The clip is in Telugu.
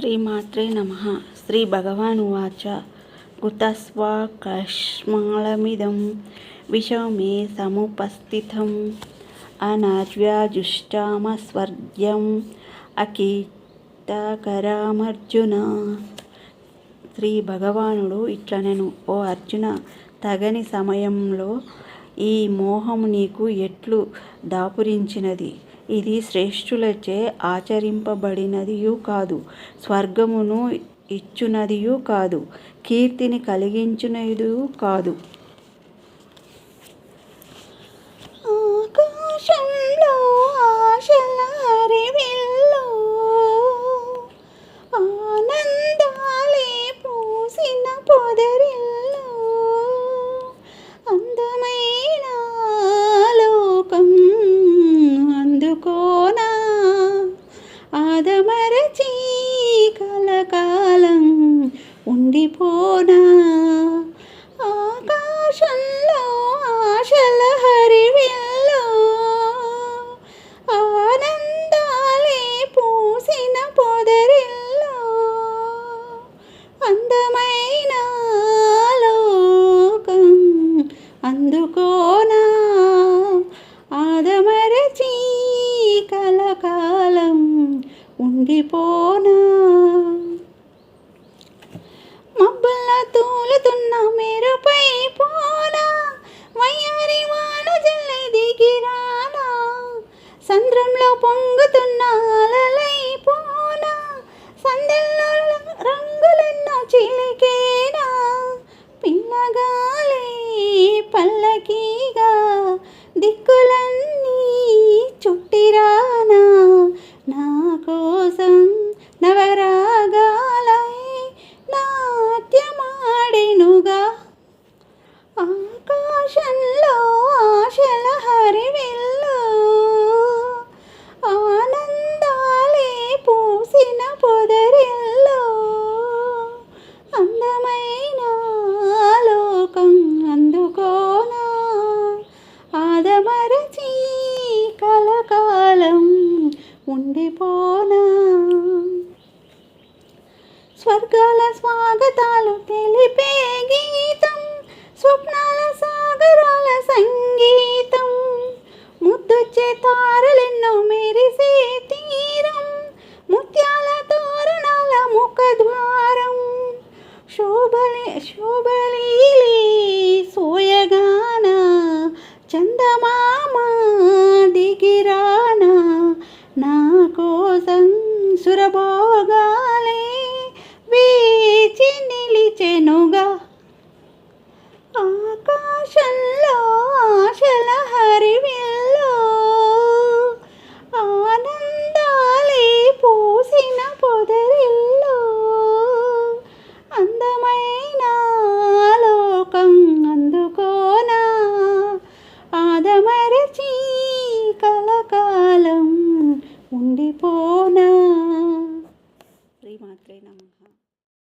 శ్రీమాత్రే నమ. శ్రీ భగవానువాచ కుతస్వాకష్మాళమిదం విషమే సముపస్థితం. అనాజ్వ్యాజుష్టామస్వర్గ్యం అకీర్తకరామర్జున. శ్రీ భగవానుడు ఇట్లా నేను ఓ అర్జున తగని సమయంలో ఈ మోహము నీకు ఎట్లు దాపురించినది? ఇది శ్రేష్ఠులచే ఆచరింపబడినదియు కాదు స్వర్గమును ఇచ్చునదియు కాదు కీర్తిని కలిగించునదియు కాదు పోనా? ఆకాశంలో ఆశల హరివిల్లో ఆనందాలే పూసిన పొదరిల్లో అందమైన లోకం అందుకోనా? ఆదమరచి కలకాలం ఉండిపోనా? మబ్బుల్లా తూలుతున్న మెరుపై పోనా వయ్యారి వాన జల్లై దిగిరానా సంద్రంలో పొంగుతున్న అలలై పోనా సందెల్లో రంగులెన్నో చిలికేనా పిల్లగాలే పల్లకీగా దిక్కులన్నీ చుట్టిరానా నా కోసం నవరా నాట్యమాడినుగా ఆకాశంలో ఆశల హరివిల్లు ఆనందాలే పూసిన పొదరిల్లు అందమైన లోకం అందుకోనా ఆదమరచి కలకాలం ఉండిపోనా స్వర్గాల స్వాగతాలు తెలిపే గీతం స్వప్నాల సాగరాల సంగీతం. ముద్దొచ్చే తారలెన్నో మెరిసే తీరం ముత్యాల తోరణాల ముఖద్వారం. శోభలే శోభలే సురభోగాలే వేచి నిలిచెనుగా. ఆకాశంలో ఆశల హరివిల్లో ఆనందాలే పూసిన పొదరిల్లో. అందమైన లోకం అందుకోనా ఆదమరచి కలకాలం ఉండిపో நமக